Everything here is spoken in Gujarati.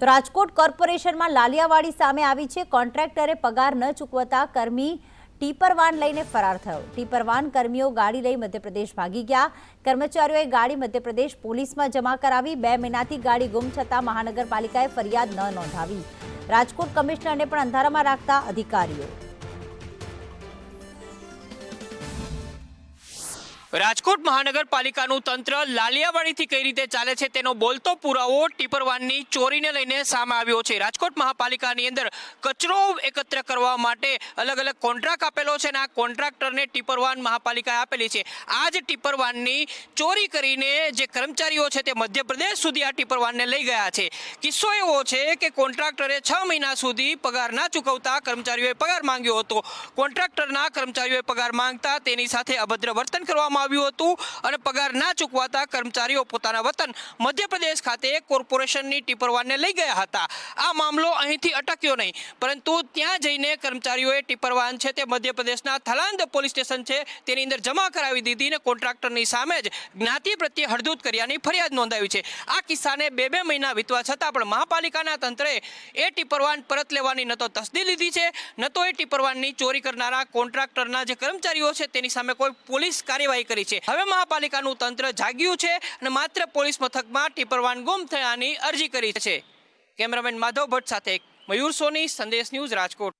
તો રાજકોટ કોર્પોરેશનમાં લાલિયાવાડી સામે આવી છે. કોન્ટ્રાક્ટરે પગાર ન ચૂકવતા કર્મી ટીપર વાન લઈને ફરાર થયો. ટીપર વાન કર્મીઓ ગાડી લઈ મધ્યપ્રદેશ ભાગી ગયા. કર્મચારીઓએ ગાડી મધ્યપ્રદેશ પોલીસમાં જમા કરાવી. બે મહિનાથી ગાડી ગુમ છતાં મહાનગરપાલિકાએ ફરિયાદ ન નોંધાવી. રાજકોટ કમિશનરને પણ અંધારામાં રાખતા અધિકારીઓ રાજકોટ મહાનગરપાલિકાનું તંત્ર લાલિયાવાડીથી કઈ રીતે ચાલે છે તેનો બોલતો પુરાવો ટીપર વાનની ચોરીને લઈને સામે આવ્યો છે. રાજકોટ મહાપાલિકાની અંદર કચરો એકત્ર કરવા માટે અલગ અલગ કોન્ટ્રાક્ટ આપેલો છે અને આ કોન્ટ્રાક્ટરને ટીપરવાન મહાપાલિકાએ આપેલી છે. આ જ ટીપરવાનની ચોરી કરીને જે કર્મચારીઓ છે તે મધ્યપ્રદેશ સુધી આ ટીપર વાનને લઈ ગયા છે. કિસ્સો એવો છે કે કોન્ટ્રાક્ટરે છ મહિના સુધી પગાર ના ચૂકવતા કર્મચારીઓએ પગાર માંગ્યો હતો. કોન્ટ્રાક્ટરના કર્મચારીઓએ પગાર માંગતા તેની સાથે અભદ્ર વર્તન કરવામાં આવ્યું હતું અને પગાર ના ચૂકવાતા કર્મચારીઓ પોતાના વતન મધ્યપ્રદેશ ખાતે કોર્પોરેશનની ટીપરવાનને લઈ ગયા હતા. આ મામલો અહીંથી અટક્યો નહીં, પરંતુ ત્યાં જઈને કર્મચારીઓએ ટીપરવાન છે તે મધ્યપ્રદેશના થલાંદ પોલીસ સ્ટેશન છે તેની અંદર જમા કરાવી દીધી અને કોન્ટ્રાક્ટરની સામે જ જ્ઞાતિ પ્રત્યે હળદૂત કર્યાની ફરિયાદ નોંધાવી છે. આ કિસ્સાને બે બે મહિના વીતવા છતાં પણ મહાપાલિકાના તંત્રે એ ટીપરવાન પરત લેવાની ન તો તસદી લીધી છે, ન તો એ ટીપરવાનની ચોરી કરનારા કોન્ટ્રાક્ટરના જે કર્મચારીઓ છે તેની સામે કોઈ પોલીસ કાર્યવાહી કરી છે. હવે મહાપાલિકાનું તંત્ર જાગ્યું છે અને માત્ર પોલીસ મથકમાં ટીપરવાન ગુમ થયાની અરજી કરી છે. કેમેરામેન માધવ ભટ્ટ સાથે મયુર સોની, સંદેશ ન્યૂઝ રાજકોટ.